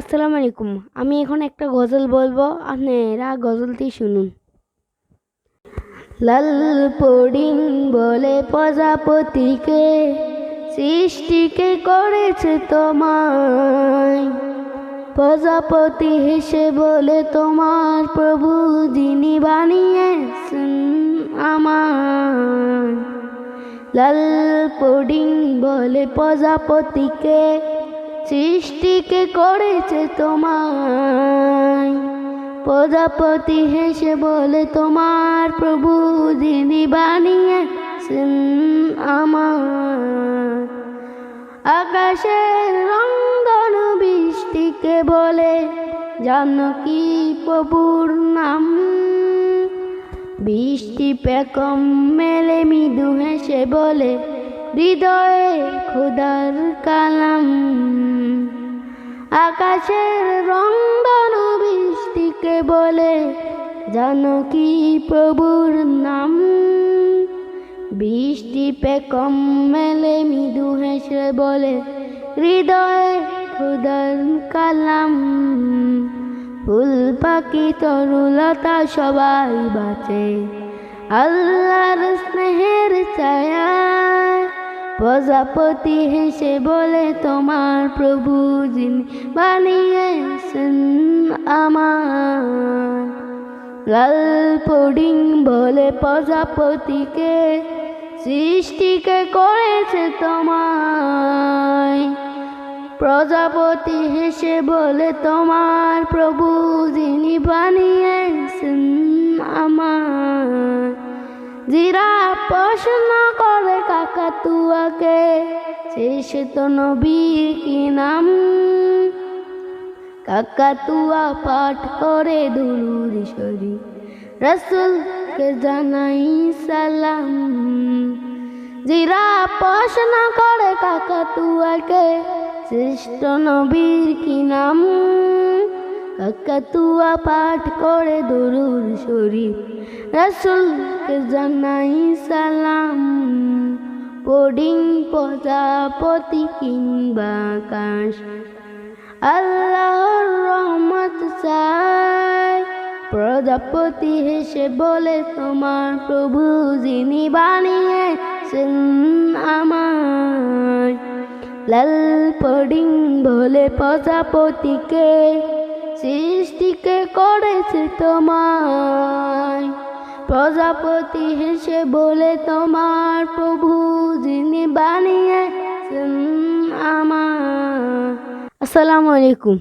আসসালামু আলাইকুম। আমি এখন একটা গজল বলব, আপনারা গজলটি শুনুন। লাল পডিং বলে প্রজাপতিকে সৃষ্টিকে করেছে তোমায়। প্রজাপতি হেসে বলে, তোমার প্রভু যিনি বানিয়েছেন আমার লাল পডিং বলে প্রজাপতিকে সৃষ্টিকে করেছে তোমায়। প্রজাপতি হেসে বলে, তোমার প্রভু যিনি বানিয়েছেন আমার আকাশের রঙ্গন বৃষ্টিকে বলে জানকী প্রভুর নাম? বৃষ্টি পেকম মেলে মৃদু হেসে বলে হৃদয়ে খুদার কালাম। আকাশের রংধন বৃষ্টিকে বলে জানকী প্রভুর নাম? বৃষ্টি পে কম মেলে মৃদু হেসে বলে, হৃদয়ে খুদার কালাম। ফুল পাখি তরুলতা সবাই বাঁচে, আল্লাহর স্নেহের ছায়ায় প্রজাপতি হেসে বলে, তোমার প্রভু যিনি বানিয়েছেন আমার। লাল পডিং বলে, প্রজাপতিকে সৃষ্টিকে করেছে তোমায়। প্রজাপতি হেসে বলে, তোমার প্রভু যিনি বানিয়েছেন আমার। জিরা প্রশ্ন করে কাকাতুয়াকে শেষ তো নবীর কি নাম? কাকাতুয়া পাঠ করে দুরুর শরী রসুলকে জানাই সালাম। জিরা প্রশ্ন করে কাকাতুয়াকে শ্রেষ্ঠ নবীর কি নাম? কাকাতুয়া পাঠ করে দরুর শরীফ। রসুলকে জানাই সালাম। পডিং, প্রজাপতি কিংবা কাশ। আল্লাহর রহমত চাই। প্রজাপতি হেসে বলে, তোমার প্রভু যিনি বানিয়েছেন আমার লাল পডিং বলে, প্রজাপতিকে সৃষ্টিকে করেছে তোমায়। প্রজাপতি হেসে বলে তোমার প্রভু যিনি বানিয়েছেন আমার আসসালামু আলাইকুম।